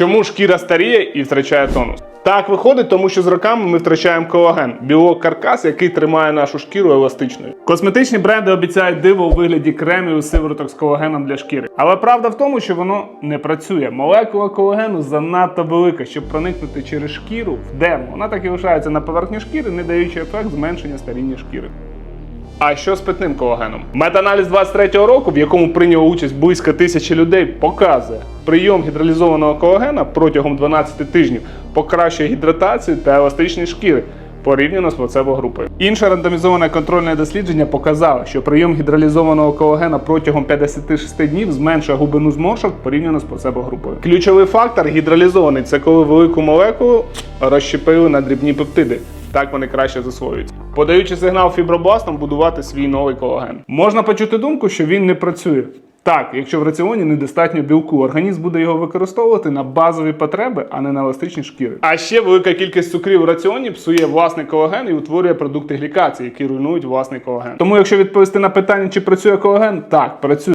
Чому шкіра старіє і втрачає тонус? Так виходить, тому що з роками ми втрачаємо колаген, білок каркас, який тримає нашу шкіру еластичною. Косметичні бренди обіцяють диво у вигляді кремів і сивороток з колагеном для шкіри. Але правда в тому, що воно не працює. Молекула колагену занадто велика, щоб проникнути через шкіру в дерм. Вона так і лишається на поверхні шкіри, не даючи ефект зменшення старіння шкіри. А що з питним колагеном? Метаналіз 23-го року, в якому прийняло участь близько тисячі людей, показує, прийом гідролізованого колагена протягом 12 тижнів покращує гідратацію та еластичність шкіри. Порівняно з плацебо-групою. Інше рандомізоване контрольне дослідження показало, що прийом гідролізованого колагена протягом 56 днів зменшує глибину зморшок порівняно з плацебо-групою. Ключовий фактор гідролізований це коли велику молекулу розщепили на дрібні пептиди. Так вони краще засвоюються, подаючи сигнал фібробластам будувати свій новий колаген. Можна почути думку, що він не працює. Так, якщо в раціоні недостатньо білку, організм буде його використовувати на базові потреби, а не на еластичні шкіри. А ще велика кількість цукрів в раціоні псує власний колаген і утворює продукти глікації, які руйнують власний колаген. Тому, якщо відповісти на питання, чи працює колаген, так працює.